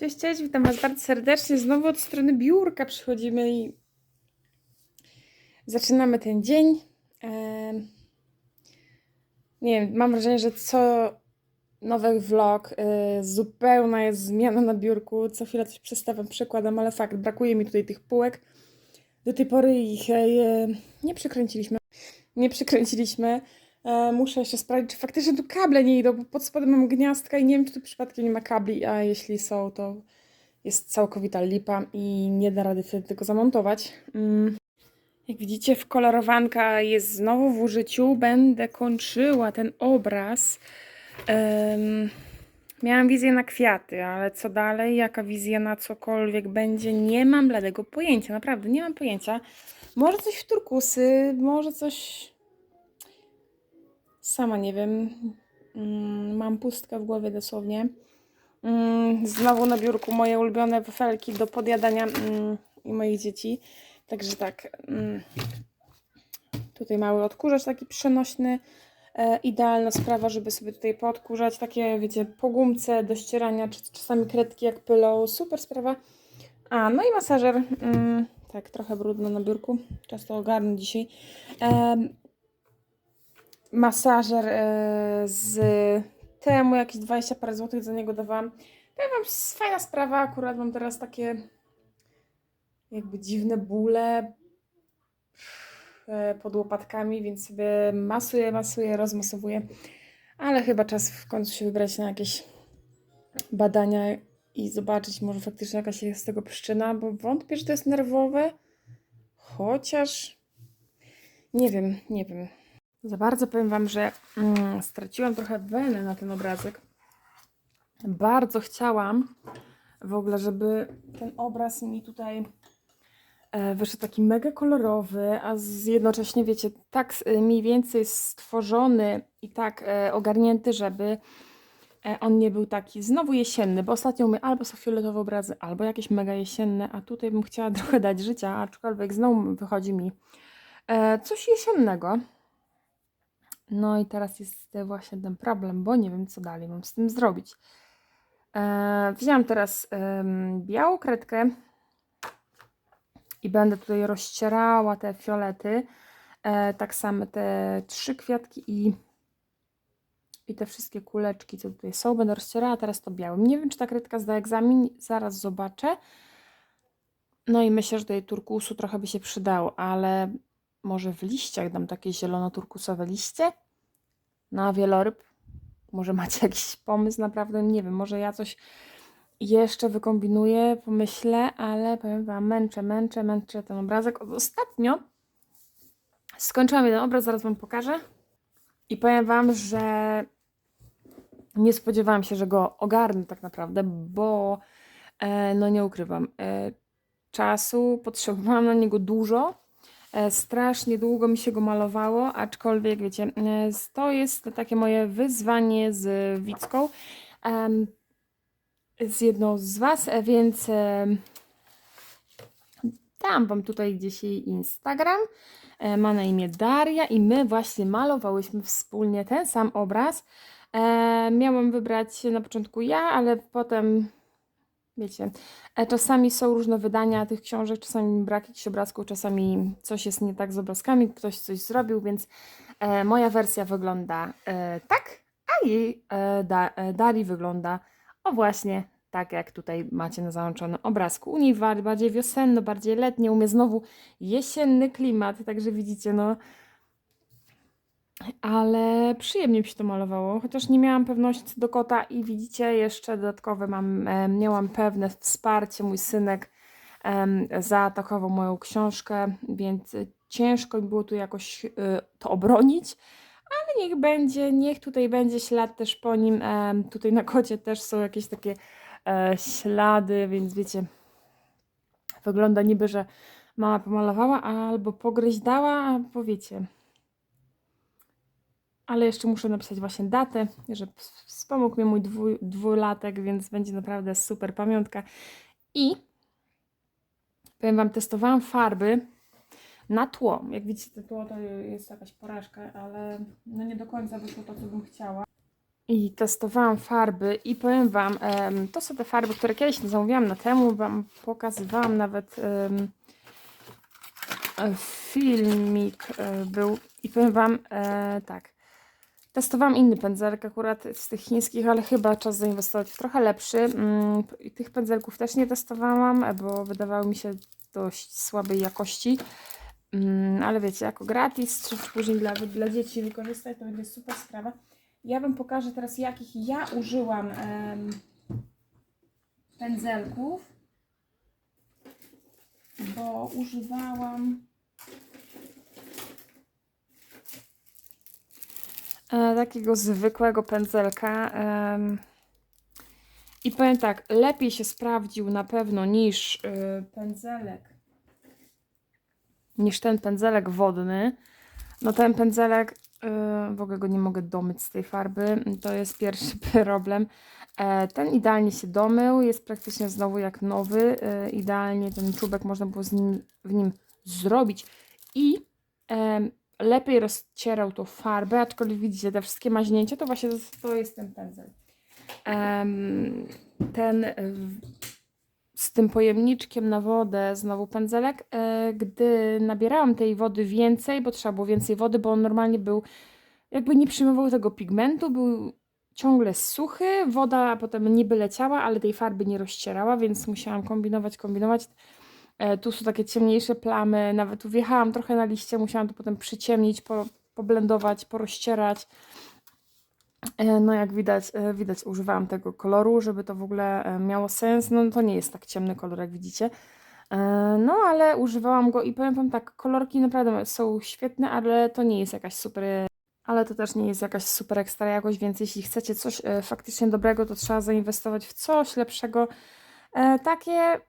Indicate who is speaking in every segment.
Speaker 1: Cześć, cześć, witam Was bardzo serdecznie. Znowu od strony biurka przychodzimy i zaczynamy ten dzień. Nie wiem, mam wrażenie, że co nowy vlog, y, zupełna jest zmiana na biurku. Co chwilę coś przestawiam, przekładam, ale fakt, brakuje mi tutaj tych półek. Do tej pory ich e, nie przykręciliśmy. Nie przykręciliśmy. E, muszę jeszcze sprawdzić, czy faktycznie tu kable nie idą, bo pod spodem mam gniazdka i nie wiem, czy tu przypadkiem nie ma kabli, a jeśli są, to jest całkowita lipa i nie da rady wtedy tego zamontować. Mm. Jak widzicie, wkolorowanka jest znowu w użyciu. Będę kończyła ten obraz. Em, miałam wizję na kwiaty, ale co dalej, jaka wizja na cokolwiek będzie, nie mam bladego pojęcia. Naprawdę, nie mam pojęcia. Może coś w turkusy, może coś Sama nie wiem. Mm, Mam pustkę w głowie dosłownie. Mm, Znowu na biurku moje ulubione wafelki do podjadania mm, i moich dzieci. Także tak. Tutaj mały odkurzacz taki przenośny. E, idealna sprawa, żeby sobie tutaj podkurzać. Takie, wiecie, po gumce do ścierania, czy czasami kredki jak pylą. Super sprawa. A, no i masażer. Tak, trochę brudno na biurku. Czas to ogarnę dzisiaj. Masażer e, z temu, jakieś 20 parę złotych za niego dawałam. Powiem wam, fajna sprawa, akurat mam teraz takie jakby dziwne bóle e, pod łopatkami, więc sobie masuję, masuję, rozmasowuję. Ale chyba czas w końcu się wybrać na jakieś badania i zobaczyć, może faktycznie jakaś jest tego przyczyna, bo wątpię, że to jest nerwowe. Chociaż nie wiem, nie wiem. Za bardzo powiem Wam, że mm, straciłam trochę wenę na ten obrazek. Bardzo chciałam w ogóle, żeby ten obraz mi tutaj e, wyszedł taki mega kolorowy, a z, jednocześnie, wiecie, tak s- mniej więcej stworzony i tak e, ogarnięty, żeby e, on nie był taki znowu jesienny, bo ostatnio mnie albo są fioletowe obrazy, albo jakieś mega jesienne, a tutaj bym chciała trochę dać życia, aczkolwiek znowu wychodzi mi e, coś jesiennego. No i teraz jest e, właśnie ten problem, bo nie wiem, co dalej mam z tym zrobić. E, wzięłam teraz białą kredkę i będę tutaj rozcierała te fiolety. E, tak samo te trzy kwiatki i, i te wszystkie kuleczki, co tutaj są, będę rozcierała teraz to białym. Nie wiem, czy ta kredka zda egzamin, zaraz zobaczę. No i myślę, że tutaj turkusu trochę by się przydało, ale może w liściach dam takie zielono-turkusowe liście na wieloryb. Może macie jakiś pomysł, naprawdę nie wiem, może ja coś jeszcze wykombinuję, pomyślę, ale powiem Wam, męczę, męczę, męczę ten obrazek. Ostatnio skończyłam jeden obraz, zaraz Wam pokażę. I powiem Wam, że nie spodziewałam się, że go ogarnę tak naprawdę, bo e, no nie ukrywam, e, czasu potrzebowałam na niego dużo. E, Strasznie długo mi się go malowało, aczkolwiek wiecie, e, to jest takie moje wyzwanie z Wicką, z jedną z Was, e, więc dam Wam tutaj gdzieś jej Instagram. Ma na imię Daria i my właśnie malowałyśmy wspólnie ten sam obraz. Miałam wybrać na początku ja, ale potem Wiecie, e, czasami są różne wydania tych książek, czasami brak jakichś obrazków, czasami coś jest nie tak z obrazkami, ktoś coś zrobił, więc e, moja wersja wygląda e, tak, a jej e, da, e, Darii wygląda o właśnie tak, jak tutaj macie na załączonym obrazku. U niej bardziej wiosenno, bardziej letnie, u mnie znowu jesienny klimat, także widzicie, no ale przyjemnie mi się to malowało, chociaż nie miałam pewności co do kota i widzicie, jeszcze dodatkowe mam, e, miałam pewne wsparcie, mój synek zaatakował moją książkę, więc ciężko mi było tu jakoś e, to obronić, ale niech będzie, niech tutaj będzie ślad też po nim, tutaj na kocie też są jakieś takie e, ślady, więc wiecie, wygląda niby, że mama pomalowała albo pogryź dała, albo wiecie, ale jeszcze muszę napisać właśnie datę, że wspomógł mnie mój dwu, dwulatek, więc będzie naprawdę super pamiątka. I powiem Wam, testowałam farby na tło. Jak widzicie, to tło to jest jakaś porażka, ale no nie do końca wyszło to, co bym chciała. i testowałam farby i powiem Wam, to są te farby, które kiedyś zamówiłam na temu, Wam pokazywałam nawet e, filmik e, był i powiem Wam e, tak, testowałam inny pędzelek akurat z tych chińskich, ale chyba czas zainwestować w trochę lepszy. Mm, tych pędzelków też nie testowałam, bo wydawały mi się dość słabej jakości. Mm, ale wiecie, jako gratis, czy później dla, dla dzieci wykorzystać, to będzie super sprawa. Ja Wam pokażę teraz, jakich ja użyłam em, pędzelków, bo używałam e, takiego zwykłego pędzelka. I powiem tak, lepiej się sprawdził na pewno niż y, pędzelek, niż ten pędzelek wodny. No ten pędzelek, y, w ogóle go nie mogę domyć z tej farby, to jest pierwszy problem. E, ten idealnie się domył, jest praktycznie znowu jak nowy. E, idealnie ten czubek można było z nim, w nim zrobić i lepiej rozcierał tą farbę, aczkolwiek widzicie, te wszystkie maźnięcia, to właśnie to, jest ten pędzel. Em, ten y, z tym pojemniczkiem na wodę, znowu pędzelek, e, gdy nabierałam tej wody więcej, bo trzeba było więcej wody, bo on normalnie był, jakby nie przyjmował tego pigmentu, był ciągle suchy, woda potem niby leciała, ale tej farby nie rozcierała, więc musiałam kombinować, kombinować. E, tu są takie ciemniejsze plamy, nawet wjechałam trochę na liście, musiałam to potem przyciemnić, po, poblendować, porozcierać. E, No jak widać, e, widać używałam tego koloru, żeby to w ogóle miało sens. No to nie jest tak ciemny kolor, jak widzicie. No ale używałam go i powiem wam tak, kolorki naprawdę są świetne, ale to nie jest jakaś super, ale to też nie jest jakaś super ekstra jakość, więc jeśli chcecie coś faktycznie dobrego, to trzeba zainwestować w coś lepszego. Takie,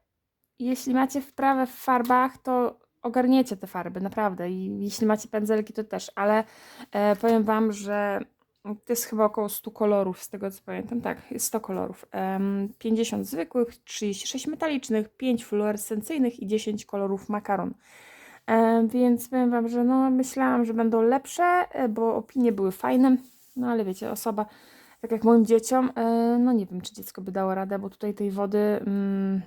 Speaker 1: jeśli macie wprawę w farbach, to ogarniecie te farby, naprawdę. I jeśli macie pędzelki, to też, ale e, powiem wam, że to jest chyba około 100 kolorów, z tego co pamiętam. Tak, jest 100 kolorów. Em, 50 zwykłych, 36 metalicznych, 5 fluorescencyjnych i 10 kolorów makaron. Em, Więc powiem Wam, że no, myślałam, że będą lepsze, e, bo opinie były fajne. No ale wiecie, osoba, tak jak moim dzieciom, e, no nie wiem, czy dziecko by dało radę, bo tutaj tej wody mm,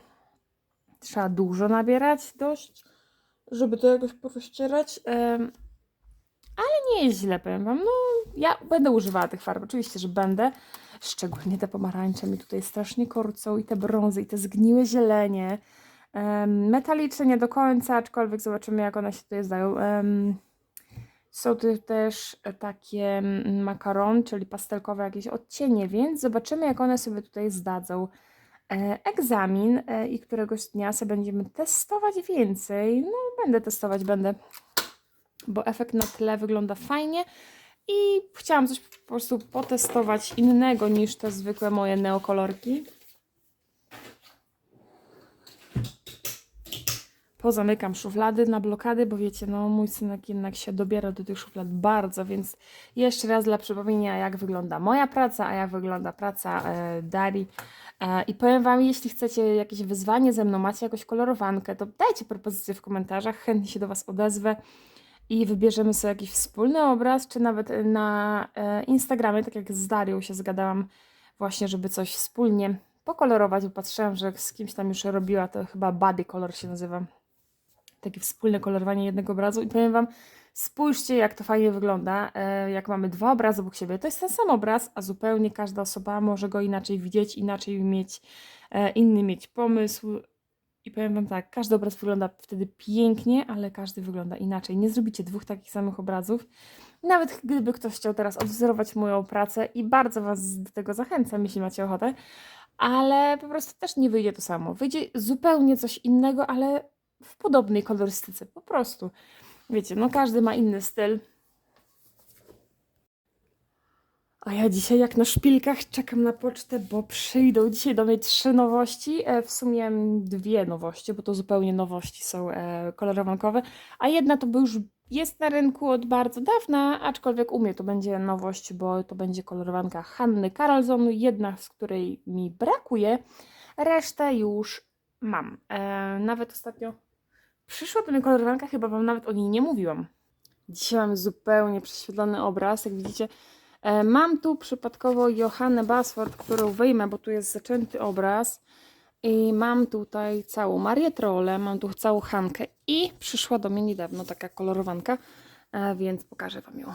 Speaker 1: trzeba dużo nabierać dość, żeby to jakoś porozcierać. Ale nie jest źle, powiem Wam. No, ja będę używała tych farb, oczywiście, że będę. Szczególnie te pomarańcze mi tutaj strasznie korcą i te brązy i te zgniłe zielenie. Metaliczne nie do końca, aczkolwiek zobaczymy jak one się tutaj zdają. Są tu też takie makaron, czyli pastelkowe jakieś odcienie, więc zobaczymy jak one sobie tutaj zdadzą egzamin e, i któregoś dnia sobie będziemy testować więcej. No, będę testować, będę, bo efekt na tle wygląda fajnie i chciałam coś po prostu potestować innego niż te zwykłe moje neokolorki. Pozamykam szuflady na blokady, bo wiecie, no mój synek jednak się dobiera do tych szuflad bardzo, więc jeszcze raz dla przypomnienia, jak wygląda moja praca, a jak wygląda praca e, Dari. E, I powiem Wam, jeśli chcecie jakieś wyzwanie ze mną, macie jakąś kolorowankę, to dajcie propozycje w komentarzach, chętnie się do Was odezwę i wybierzemy sobie jakiś wspólny obraz, czy nawet na e, Instagramie, tak jak z Darią się zgadałam właśnie, żeby coś wspólnie pokolorować, bo patrzyłam, że z kimś tam już robiła, to chyba body color się nazywa takie wspólne kolorowanie jednego obrazu i powiem Wam, spójrzcie jak to fajnie wygląda, e, jak mamy dwa obrazy obok siebie. To jest ten sam obraz, a zupełnie każda osoba może go inaczej widzieć, inaczej mieć, e, inny mieć pomysł. I powiem Wam tak, każdy obraz wygląda wtedy pięknie, ale każdy wygląda inaczej. Nie zrobicie dwóch takich samych obrazów. Nawet gdyby ktoś chciał teraz odwzorować moją pracę i bardzo Was do tego zachęcam, jeśli macie ochotę, ale po prostu też nie wyjdzie to samo. Wyjdzie zupełnie coś innego, ale w podobnej kolorystyce, po prostu. Wiecie, no każdy ma inny styl. A ja dzisiaj jak na szpilkach czekam na pocztę, bo przyjdą dzisiaj do mnie trzy nowości. E, W sumie dwie nowości, bo to zupełnie nowości są e, kolorowankowe. A jedna to by już jest na rynku od bardzo dawna, aczkolwiek u mnie to będzie nowość, bo to będzie kolorowanka Hanny Karlsson, jedna z której mi brakuje, resztę już mam. E, nawet ostatnio przyszła do mnie kolorowanka, chyba Wam nawet o niej nie mówiłam. Dzisiaj mamy zupełnie prześwietlony obraz, jak widzicie E, Mam tu przypadkowo Johannę Basford, którą wyjmę, bo tu jest zaczęty obraz. I mam tutaj całą Marię Trolle, mam tu całą Hankę i przyszła do mnie niedawno taka kolorowanka, e, więc pokażę Wam ją.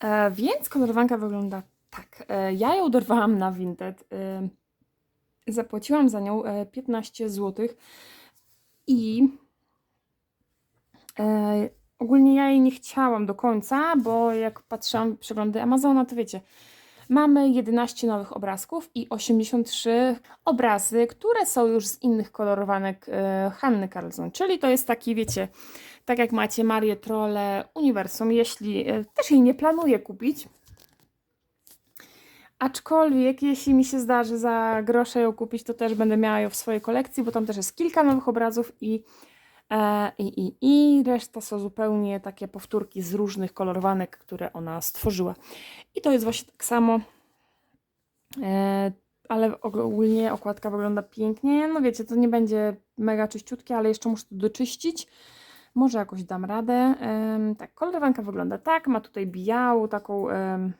Speaker 1: E, Więc kolorowanka wygląda tak. Ja ją dorwałam na Vinted. Zapłaciłam za nią e, 15 zł i e, ogólnie ja jej nie chciałam do końca, bo jak patrzyłam przeglądy Amazona, to wiecie, mamy 11 nowych obrazków i 83 obrazy, które są już z innych kolorowanek e, Hanny Carlson, czyli to jest taki, wiecie, tak jak macie Marię Trolle Uniwersum, jeśli e, też jej nie planuję kupić, Aczkolwiek, jeśli mi się zdarzy za grosze ją kupić, to też będę miała ją w swojej kolekcji, bo tam też jest kilka nowych obrazów i, e, i, i, i reszta są zupełnie takie powtórki z różnych kolorowanek, które ona stworzyła. I to jest właśnie tak samo, e, ale ogólnie okładka wygląda pięknie. No wiecie, to nie będzie mega czyściutkie, ale jeszcze muszę to doczyścić. Może jakoś dam radę. Em, tak, kolorowanka wygląda tak. Ma tutaj białą taką... e,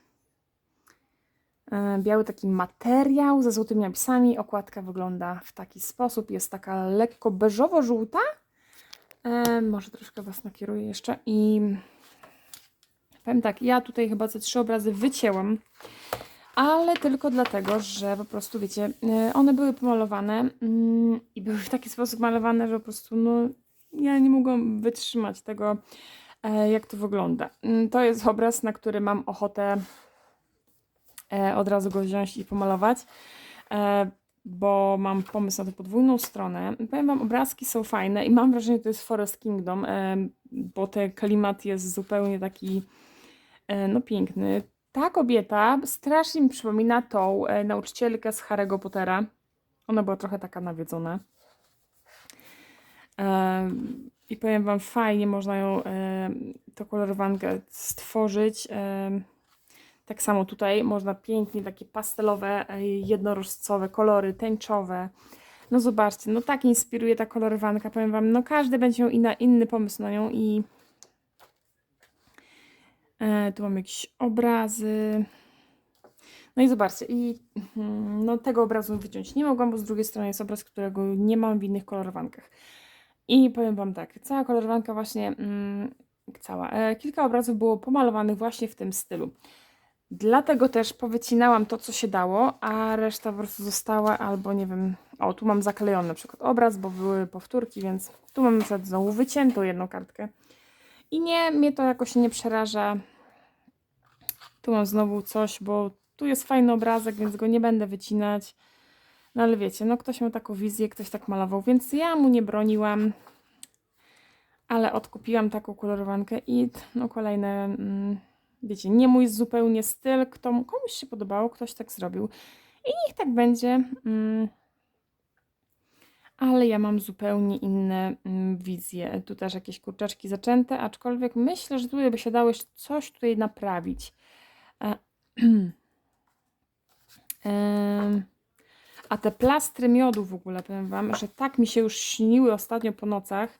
Speaker 1: biały taki materiał ze złotymi napisami. Okładka wygląda w taki sposób. Jest taka lekko beżowo-żółta. E, może troszkę Was nakieruję jeszcze. I powiem tak, ja tutaj chyba ze trzy obrazy wycięłam. Ale tylko dlatego, że po prostu, wiecie, e, one były pomalowane mm, i były w taki sposób malowane, że po prostu, no, ja nie mogłam wytrzymać tego, e, jak to wygląda. Mm, To jest obraz, na który mam ochotę e, od razu go wziąć i pomalować, e, bo mam pomysł na tę podwójną stronę. Powiem Wam, obrazki są fajne i mam wrażenie, że to jest Forest Kingdom, e, bo ten klimat jest zupełnie taki e, no piękny. Ta kobieta strasznie mi przypomina tą e, nauczycielkę z Harry'ego Pottera. Ona była trochę taka nawiedzona. E, I powiem Wam, fajnie można ją, e, tą kolorowankę stworzyć. Tak samo tutaj można pięknie takie pastelowe, e, jednorożcowe kolory, tęczowe. No zobaczcie, no tak inspiruje ta kolorowanka. Powiem Wam, no każdy będzie miał inna, inny pomysł na nią i e, tu mam jakieś obrazy. No i zobaczcie, i mm, no tego obrazu wyciąć nie mogłam, bo z drugiej strony jest obraz, którego nie mam w innych kolorowankach. I powiem Wam tak, cała kolorowanka właśnie, mm, cała, e, kilka obrazów było pomalowanych właśnie w tym stylu. Dlatego też powycinałam to, co się dało, a reszta po prostu została, albo nie wiem, o tu mam zaklejony na przykład obraz, bo były powtórki, więc tu mam na znowu wyciętą jedną kartkę. I nie, mnie to jakoś nie przeraża. Tu mam znowu coś, bo tu jest fajny obrazek, więc go nie będę wycinać. No ale wiecie, no ktoś miał taką wizję, ktoś tak malował, więc ja mu nie broniłam. Ale odkupiłam taką kolorowankę i no kolejne, mm, wiecie, nie mój zupełnie styl, kto, komuś się podobało, ktoś tak zrobił. I niech tak będzie. Mm. Ale ja mam zupełnie inne mm, wizje. Tu też jakieś kurczaczki zaczęte, aczkolwiek myślę, że tutaj by się dało jeszcze coś tutaj naprawić. E, em, a te plastry miodu w ogóle, powiem Wam, że tak mi się już śniły ostatnio po nocach,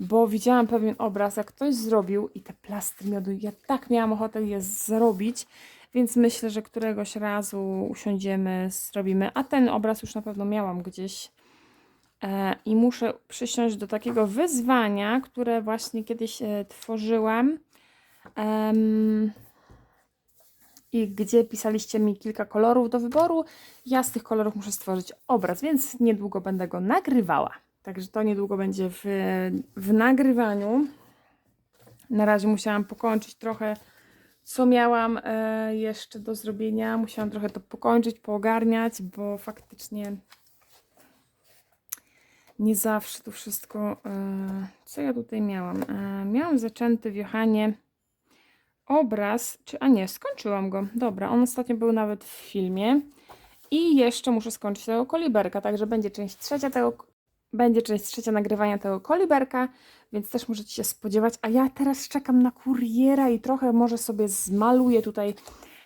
Speaker 1: bo widziałam pewien obraz, jak ktoś zrobił i te plastry miodu, ja tak miałam ochotę je zrobić, więc myślę, że któregoś razu usiądziemy, zrobimy. A ten obraz już na pewno miałam gdzieś e, i muszę przysiąść do takiego wyzwania, które właśnie kiedyś e, tworzyłam. I gdzie pisaliście mi kilka kolorów do wyboru. Ja z tych kolorów muszę stworzyć obraz, więc niedługo będę go nagrywała. Także to niedługo będzie w, w nagrywaniu. Na razie musiałam pokończyć trochę, co miałam e, jeszcze do zrobienia. Musiałam trochę to pokończyć, poogarniać, bo faktycznie nie zawsze to wszystko. E, co ja tutaj miałam? E, miałam zaczęty w Johanie obraz, czy a nie, skończyłam go. Dobra, on ostatnio był nawet w filmie. I jeszcze muszę skończyć tego koliberka, także będzie część trzecia tego, będzie część trzecia nagrywania tego koliberka, więc też możecie się spodziewać. A ja teraz czekam na kuriera i trochę może sobie zmaluję tutaj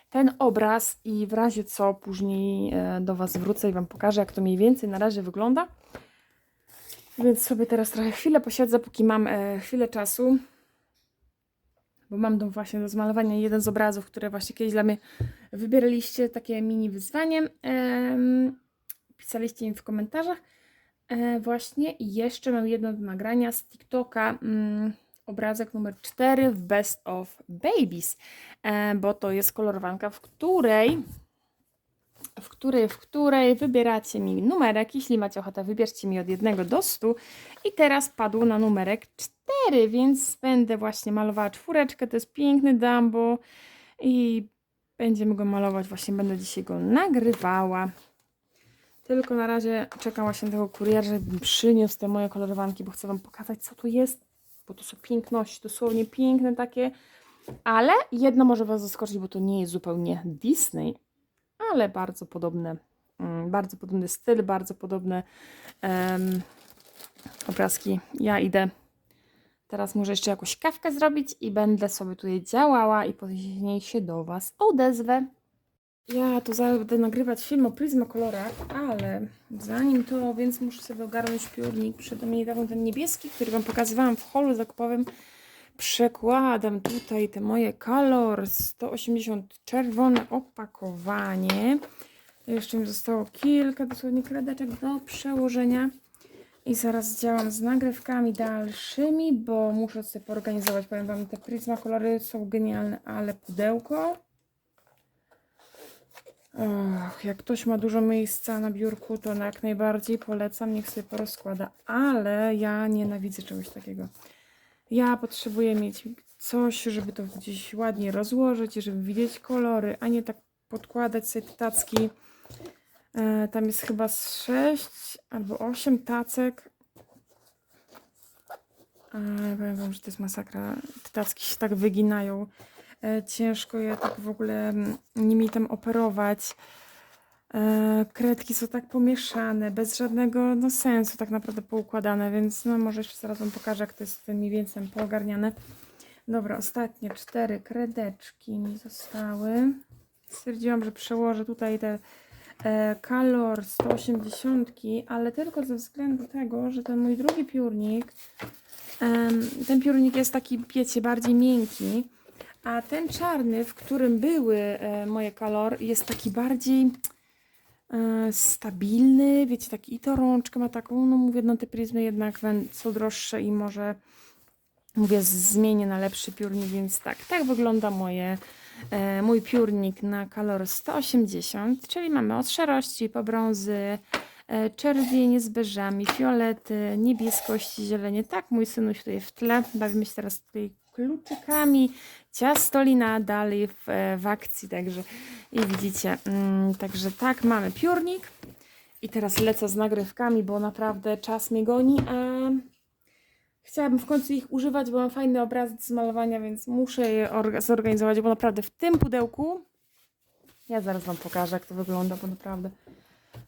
Speaker 1: ten obraz i w razie co później e, do Was wrócę i Wam pokażę, jak to mniej więcej na razie wygląda. Więc sobie teraz trochę chwilę posiedzę, póki mam e, chwilę czasu. bo mam do właśnie do zmalowania jeden z obrazów, które właśnie kiedyś dla mnie wybieraliście, takie mini wyzwanie. Pisaliście mi w komentarzach. E, właśnie i jeszcze mam jedno do nagrania z TikToka. Mm, obrazek numer 4 w Best of Babies, e, bo to jest kolorowanka, w której w której, w której wybieracie mi numerek. Jeśli macie ochotę, wybierzcie mi od 1 do 100. I teraz padło na numerek 4, więc będę właśnie malowała czwóreczkę. To jest piękny Dumbo i będziemy go malować. Właśnie będę dzisiaj go nagrywała. Tylko na razie czekam właśnie na tego kuriera, żeby przyniósł te moje kolorowanki, bo chcę Wam pokazać, co tu jest. Bo to są piękności, dosłownie piękne takie. Ale jedno może Was zaskoczyć, bo to nie jest zupełnie Disney, ale bardzo podobne, mm, bardzo podobny styl, bardzo podobne em, obrazki. Ja idę teraz może jeszcze jakąś kawkę zrobić i będę sobie tutaj działała i później się do Was odezwę. Ja tu zaraz będę nagrywać film o Prismacolorach, ale zanim to, więc muszę sobie ogarnąć piórnik. Przede mnie dawno ten niebieski, który Wam pokazywałam w holu zakupowym. Przekładam tutaj te moje Color 180 czerwone opakowanie. Jeszcze mi zostało kilka dosłownie kredeczek do przełożenia. I zaraz działam z nagrywkami dalszymi, bo muszę sobie poorganizować. Powiem Wam, te Prismakolory są genialne, ale pudełko. Och, jak ktoś ma dużo miejsca na biurku, to jak najbardziej polecam, niech sobie porozkłada. Ale ja nienawidzę czegoś takiego. Ja potrzebuję mieć coś, żeby to gdzieś ładnie rozłożyć, żeby widzieć kolory, a nie tak podkładać sobie te tacki. E, tam jest chyba z 6 albo 8 tacek. E, powiem wam, że to jest masakra. Te tacki się tak wyginają. E, ciężko je tak w ogóle mm, nimi tam operować. E, kredki są tak pomieszane, bez żadnego no, sensu tak naprawdę poukładane, więc no może jeszcze zaraz Wam pokażę, jak to jest mniej więcej poogarniane. Dobra, ostatnie cztery kredeczki mi zostały. Stwierdziłam, że przełożę tutaj te e, Color 180, ale tylko ze względu tego, że ten mój drugi piórnik, ten piórnik jest taki, wiecie, bardziej miękki, a ten czarny, w którym były e, moje Color, jest taki bardziej e, stabilny, wiecie, taki i to rączkę ma taką, no mówię, no te pryzmy jednak są droższe i może mówię, zmienię na lepszy piórnik, więc tak, tak wygląda moje, e, mój piórnik na kolor 180, czyli mamy od szarości po brązy, czerwienie z beżami, fiolety, niebieskości, zielenie. Tak, mój synuś tutaj w tle, bawimy się teraz tutaj kluczykami, ciastolina dalej w, e, w akcji, także i widzicie, mm, także tak, mamy piórnik. I teraz lecę z nagrywkami, bo naprawdę czas mnie goni, a chciałabym w końcu ich używać, bo mam fajny obraz z malowania, więc muszę je orga- zorganizować, bo naprawdę w tym pudełku, ja zaraz Wam pokażę, jak to wygląda, bo naprawdę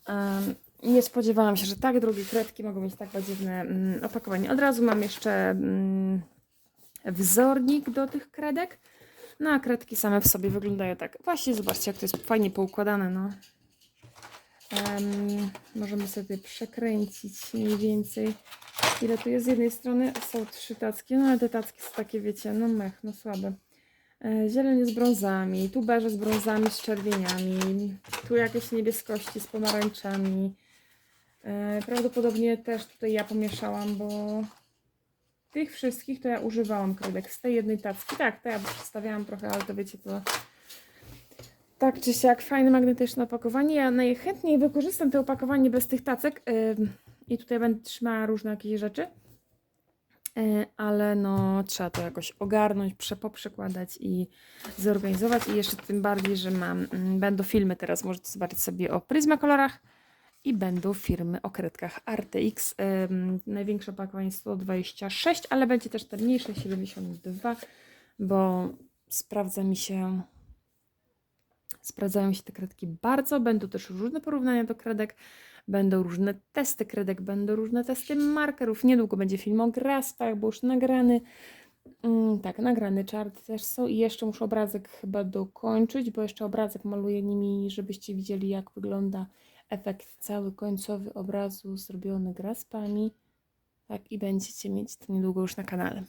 Speaker 1: em, nie spodziewałam się, że tak drogie kredki mogą mieć tak dziwne mm, opakowanie. Od razu mam jeszcze mm, wzornik do tych kredek. No a kredki same w sobie wyglądają tak. Właśnie zobaczcie, jak to jest fajnie poukładane, no. Em, możemy sobie przekręcić mniej więcej. Ile tu jest z jednej strony? Są trzy tacki, no ale te tacki są takie, wiecie, no mech, no słabe. E, z brązami, tu beże z brązami, z czerwieniami, tu jakieś niebieskości z pomarańczami. E, Prawdopodobnie też tutaj ja pomieszałam, bo tych wszystkich to ja używałam kredek z tej jednej tacki. Tak, to ja przedstawiałam trochę, ale to wiecie, to tak czy siak fajne magnetyczne opakowanie. Ja najchętniej wykorzystam to opakowanie bez tych tacek i tutaj będę trzymała różne jakieś rzeczy. E, Ale no, trzeba to jakoś ogarnąć, prze, poprzekładać i zorganizować. I jeszcze tym bardziej, że mam, mm, będą filmy teraz, możecie zobaczyć sobie o Prismacolorach i będą firmy o kredkach RTX. Ym, największe opakowanie 126, ale będzie też te mniejsze 72, bo sprawdza mi się sprawdzają się te kredki bardzo. Będą też różne porównania do kredek, będą różne testy kredek, będą różne testy markerów. Niedługo będzie film o graspach, bo już nagrany. Mm, tak, nagrany czart też są i jeszcze muszę obrazek chyba dokończyć, bo jeszcze obrazek maluję nimi, żebyście widzieli jak wygląda efekt cały końcowy obrazu zrobiony graspami. Tak, i będziecie mieć to niedługo już na kanale.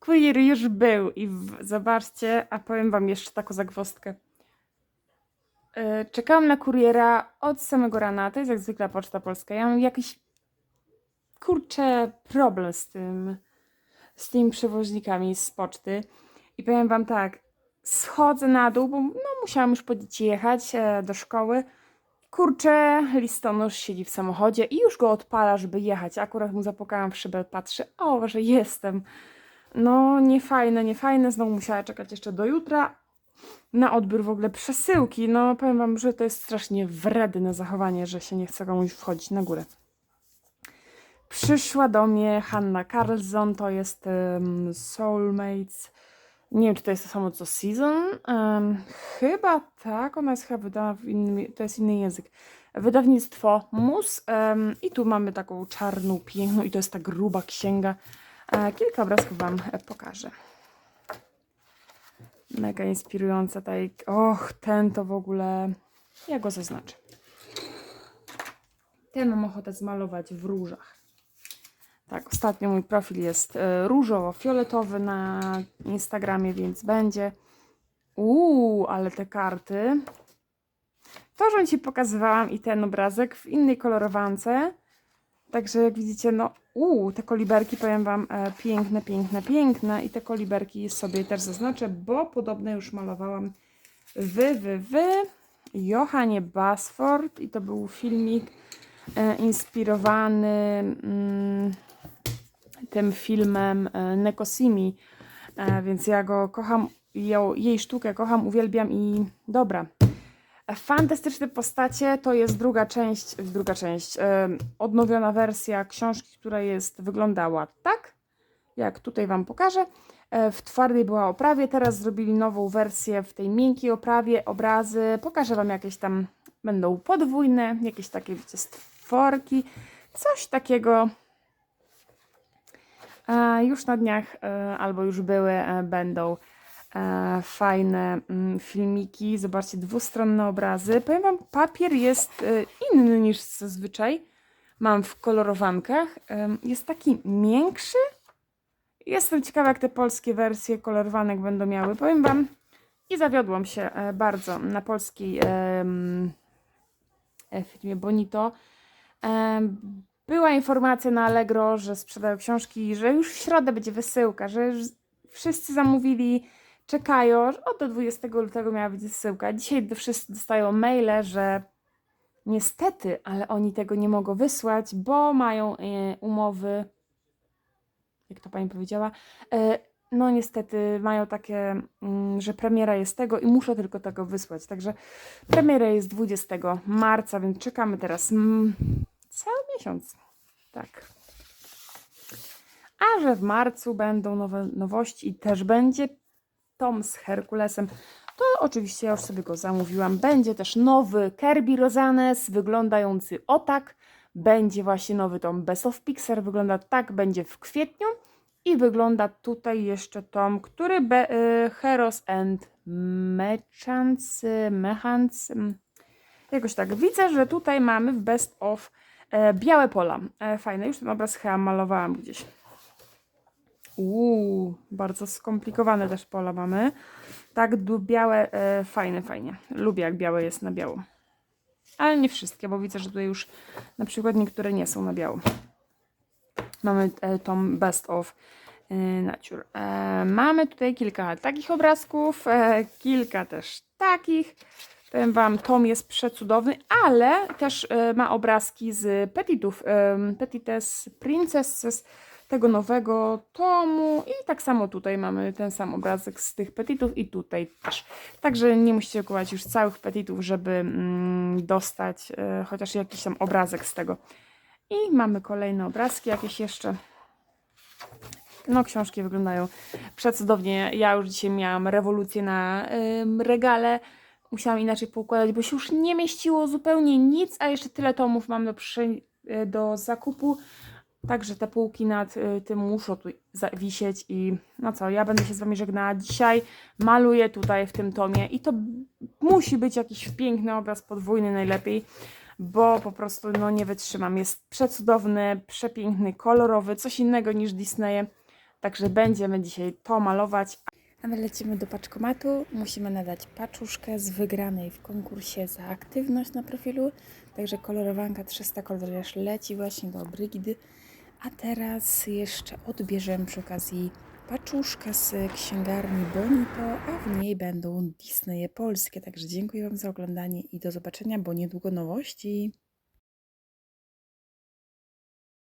Speaker 1: kurier już był i w, zobaczcie, a powiem wam jeszcze taką zagwozdkę. Yy, czekałam na kuriera od samego rana, to jest jak zwykle Poczta Polska. Ja mam jakiś, kurczę, problem z tym, z tymi przewoźnikami z poczty. I powiem wam tak, schodzę na dół, bo no, musiałam już po dzieci jechać e, do szkoły. Kurczę, listonosz siedzi w samochodzie i już go odpala, żeby jechać. Akurat mu zapukałam w szybę, patrzę, o, że jestem. No, niefajne, niefajne. Znowu musiała czekać jeszcze do jutra na odbiór w ogóle przesyłki. No, powiem wam, że to jest strasznie wredne zachowanie, że się nie chce komuś wchodzić na górę. Przyszła do mnie Hanna Carlson, to jest um, Soulmates. Nie wiem, czy to jest to samo co Season. Em, chyba tak, ona jest chyba wydana w innym, to jest inny język. Wydawnictwo Mus em, i tu mamy taką czarną, piękną i to jest ta gruba księga. E, kilka obrazków Wam e, pokażę. Mega inspirująca tutaj. Och, ten to w ogóle... Ja go zaznaczę. Ten mam ochotę zmalować w różach. Tak, ostatnio mój profil jest e, różowo-fioletowy na Instagramie, więc będzie. Uuu, ale te karty. To, że Ci pokazywałam i ten obrazek w innej kolorowance. Także jak widzicie, no uuu, te koliberki, powiem Wam, e, piękne, piękne, piękne. I te koliberki sobie też zaznaczę, bo podobne już malowałam wy, wy, wy. Johanie Basford i to był filmik e, inspirowany... Mm, tym filmem e, Nekosimi, e, więc ja go kocham, ją, jej sztukę kocham, uwielbiam i dobra. Fantastyczne postacie to jest druga część, druga część, e, odnowiona wersja książki, która jest, wyglądała tak, jak tutaj Wam pokażę. W twardej była oprawie, teraz zrobili nową wersję w tej miękkiej oprawie, obrazy. Pokażę Wam jakieś tam, będą podwójne, jakieś takie, wiecie, stworki, coś takiego już na dniach e, albo już były, e, będą fajne mm, filmiki. Zobaczcie, dwustronne obrazy. Powiem Wam, papier jest inny niż zazwyczaj mam w kolorowankach. Jest taki miększy. Jestem ciekawa, jak te polskie wersje kolorowanek będą miały. Powiem Wam, i zawiodłam się bardzo na polskiej firmie Bonito. Była informacja na Allegro, że sprzedają książki, że już w środę będzie wysyłka, że już wszyscy zamówili, czekają, od 20 lutego miała być wysyłka. Dzisiaj wszyscy dostają maile, że niestety, ale oni tego nie mogą wysłać, bo mają e, umowy, jak to pani powiedziała, e, no niestety mają takie, mm, że premiera jest tego i muszę tylko tego wysłać. Także premiera jest 20 marca, więc czekamy teraz mm, cały miesiąc. Tak. A że w marcu będą nowe nowości i też będzie tom z Herkulesem, to oczywiście ja już sobie go zamówiłam. Będzie też nowy Kirby Rosanes, wyglądający o tak. Będzie właśnie nowy tom Best of Pixar, wygląda tak, będzie w kwietniu. I wygląda tutaj jeszcze tom, który be, y, Heroes and Mechants, Mechants, mm, jakoś tak. Widzę, że tutaj mamy w Best of białe pola. E, fajne. Już ten obraz chyba malowałam gdzieś. Uuu, bardzo skomplikowane też pola mamy. Tak, białe, e, fajne, fajnie. Lubię jak białe jest na biało. Ale nie wszystkie, bo widzę, że tutaj już na przykład niektóre nie są na biało. Mamy e, tą Best of e, Nature. E, mamy tutaj kilka takich obrazków, e, kilka też takich. Powiem Wam, tom jest przecudowny, ale też e, ma obrazki z Petitów. E, Petites Princesses, tego nowego tomu. I tak samo tutaj mamy ten sam obrazek z tych Petitów i tutaj też. Także nie musicie kupować już całych Petitów, żeby mm, dostać e, chociaż jakiś tam obrazek z tego. I mamy kolejne obrazki jakieś jeszcze. No, książki wyglądają przecudownie. Ja już dzisiaj miałam rewolucję na regale musiałam inaczej poukładać, bo się już nie mieściło zupełnie nic, a jeszcze tyle tomów mam do, przy, e, do zakupu. Także te półki nad y, tym muszą tu wisieć i no co, ja będę się z Wami żegnała dzisiaj. Maluję tutaj w tym tomie i to musi być jakiś piękny obraz podwójny najlepiej, bo po prostu no nie wytrzymam. Jest przecudowny, przepiękny, kolorowy, coś innego niż Disney. Także będziemy dzisiaj to malować. A my lecimy do paczkomatu. Musimy nadać paczuszkę z wygranej w konkursie za aktywność na profilu. Także kolorowanka 300 kolorów leci właśnie do Brygidy. A teraz jeszcze odbierzemy przy okazji paczuszkę z księgarni Bonito, a w niej będą Disneye polskie. Także dziękuję Wam za oglądanie i do zobaczenia, bo niedługo nowości.